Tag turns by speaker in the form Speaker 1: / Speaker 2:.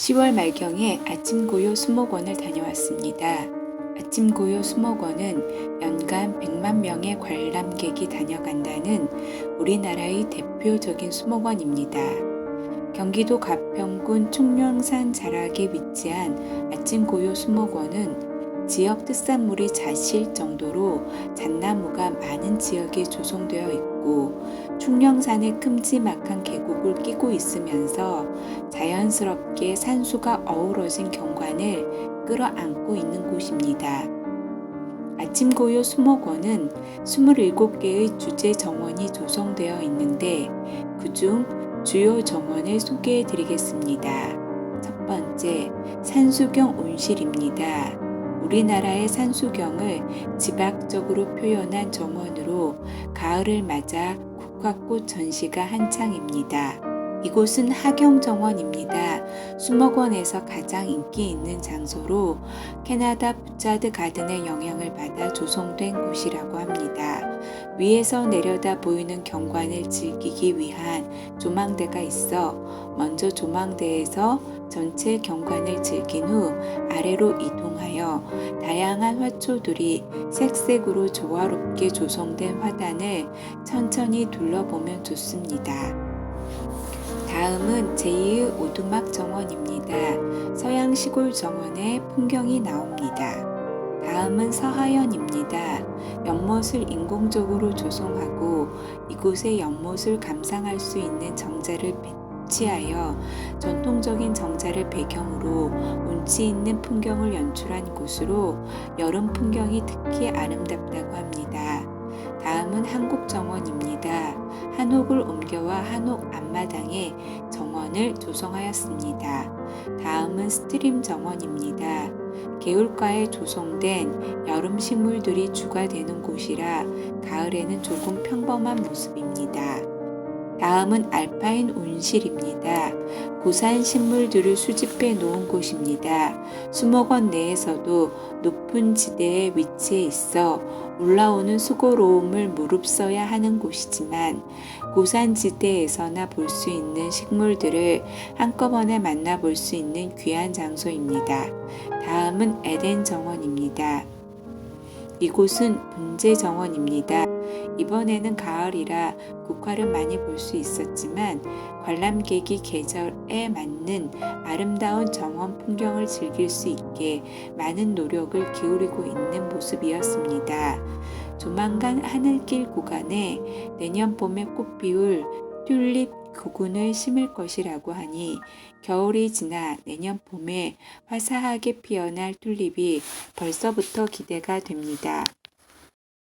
Speaker 1: 10월 말경에 아침고요 수목원을 다녀왔습니다. 아침고요 수목원은 연간 100만 명의 관람객이 다녀간다는 우리나라의 대표적인 수목원입니다. 경기도 가평군 충령산 자락에 위치한 아침고요 수목원은 지역 특산물이 자실 정도로 잣나무가 많은 지역에 조성되어 있고 충령산의 큼지막한 계곡을 끼고 있으면서 자연스럽게 산수가 어우러진 경관을 끌어안고 있는 곳입니다. 아침고요 수목원은 27개의 주제 정원이 조성되어 있는데 그중 주요 정원을 소개해 드리겠습니다. 첫 번째, 산수경 온실입니다. 우리나라의 산수경을 지박적으로 표현한 정원으로 가을을 맞아 국화꽃 전시가 한창입니다. 이곳은 하경정원입니다. 수목원에서 가장 인기 있는 장소로 캐나다 부차드 가든의 영향을 받아 조성된 곳이라고 합니다. 위에서 내려다 보이는 경관을 즐기기 위한 조망대가 있어 먼저 조망대에서 전체 경관을 즐긴 후 아래로 이동하여 다양한 화초들이 색색으로 조화롭게 조성된 화단을 천천히 둘러보면 좋습니다. 다음은 제2의 오두막 정원입니다. 서양 시골 정원의 풍경이 나옵니다. 다음은 서하연입니다. 연못을 인공적으로 조성하고 이곳의 연못을 감상할 수 있는 정자를 배치하여 전통적인 정자를 배경으로 운치 있는 풍경을 연출한 곳으로 여름 풍경이 특히 아름답다고 합니다. 다음은 한국정원입니다. 한옥을 옮겨와 한옥 앞마당에 정원을 조성하였습니다. 다음은 스트림 정원입니다. 개울가에 조성된 여름 식물들이 주가 되는 곳이라 가을에는 조금 평범한 모습입니다. 다음은 알파인 온실입니다. 고산 식물들을 수집해 놓은 곳입니다. 수목원 내에서도 높은 지대에 위치해 있어 올라오는 수고로움을 무릅써야 하는 곳이지만 고산지대에서나 볼 수 있는 식물들을 한꺼번에 만나볼 수 있는 귀한 장소입니다. 다음은 에덴 정원입니다. 이곳은 분재 정원입니다. 이번에는 가을이라 국화를 많이 볼 수 있었지만 관람객이 계절에 맞는 아름다운 정원 풍경을 즐길 수 있게 많은 노력을 기울이고 있는 모습이었습니다. 조만간 하늘길 구간에 내년 봄에 꽃 피울 튤립 구근을 심을 것이라고 하니 겨울이 지나 내년 봄에 화사하게 피어날 튤립이 벌써부터 기대가 됩니다.